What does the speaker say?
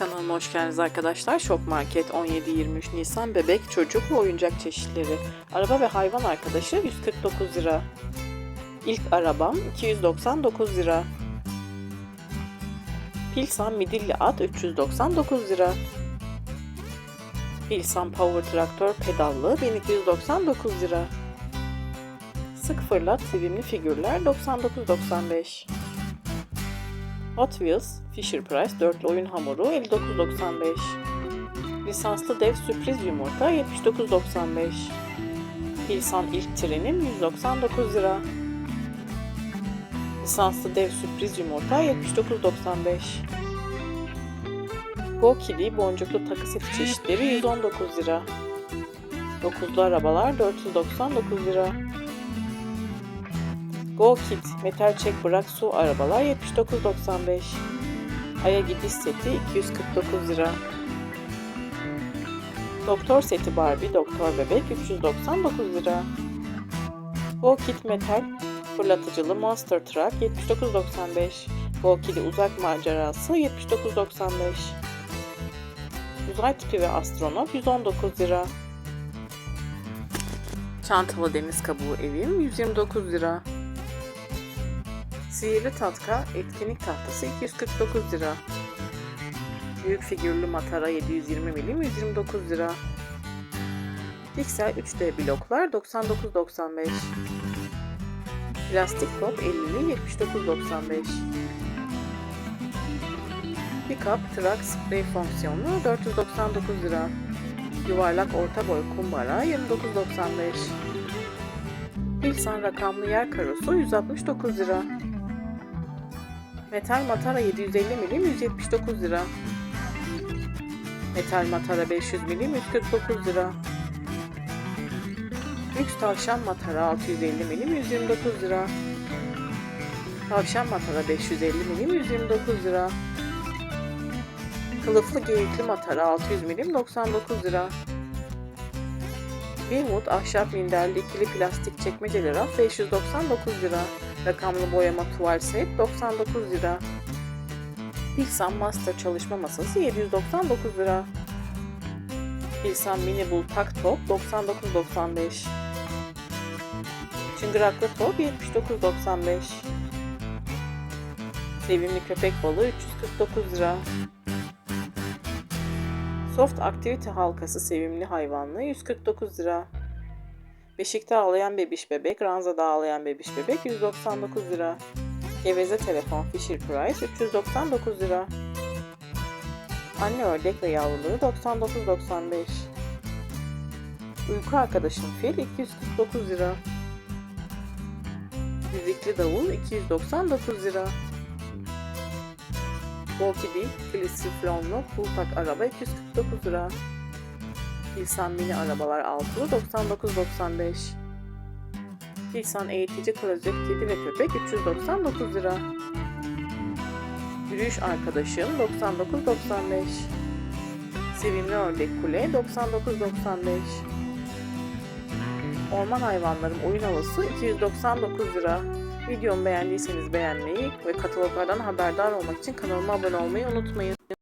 Kanalıma hoş geldiniz arkadaşlar. Shop Market 17-23 Nisan bebek, çocuk ve oyuncak çeşitleri. Araba ve hayvan arkadaşı 149 lira. İlk arabam 299 lira. Pilsan midilli at 399 lira. Pilsan Power Traktör pedallı 1299 lira. Sık fırlat sevimli figürler 99.95. Hot Wheels Fisher Price dörtlü oyun hamuru 59.95. Lisanslı dev sürpriz yumurta 79.95. Pilsan ilk trenim 199 lira. Lisanslı dev sürpriz yumurta 79.95. Go Kidi boncuklu takı seti çeşitleri 119 lira. Dokuzlu arabalar 499 lira. Go Kit metal çek bırak su arabalar 79.95. Aya gidiş seti 249 lira. Doktor seti Barbie Doktor Bebek 399 lira. Go Kit metal fırlatıcılı Monster Truck 79.95. Go Kid'i uzak macerası 79.95. Uzay tipi ve astronot 119 lira. Çantalı deniz kabuğu evim 129 lira. Sihirli tatka etkinlik tahtası 249 lira. Büyük figürlü matara 720 milim 129 lira. Piksel 3D bloklar 99.95. Plastik top 50'li 79.95. Pickup truck spray fonksiyonlu 499 lira. Yuvarlak orta boy kumbara 29.95. Pilsan rakamlı yer karosu 169 lira. Metal matara 750 milim 179 lira. Metal matara 500 milim 149 lira. Lüks tavşan matara 650 milim 129 lira. Tavşan matara 550 milim 129 lira. Kılıflı geyikli matara 600 milim 99 lira. Wilmut ahşap minderli ikili plastik çekmeceli raf 599 lira. Rakamlı boyama tuval set 99 lira. Pilsan Master çalışma masası 799 lira. Pilsan Mini Bull Tak Top 99.95. Çıngıraklı top 79.95. Sevimli köpek balığı 349 lira. Soft aktivite halkası sevimli hayvanlı 149 lira. Beşikte ağlayan bebiş bebek, ranzada ağlayan bebiş bebek 199 lira. Geveze telefon Fisher Price 399 lira. Anne ördek ve yavruluğu 99.95. Uyku arkadaşım fil 249 lira. Müzikli davul 299 lira. Walkie Glisiflonlu pultak araba 249 lira. Pilsan mini arabalar altılı 99.95. Pilsan eğitici klozet kedi ve köpek 399 lira. Yürüyüş arkadaşım 99.95. Sevimli ördek kule 99.95. Orman hayvanlarım oyun havası 299 lira. Videomu beğendiyseniz beğenmeyi ve kataloglardan haberdar olmak için kanalıma abone olmayı unutmayın.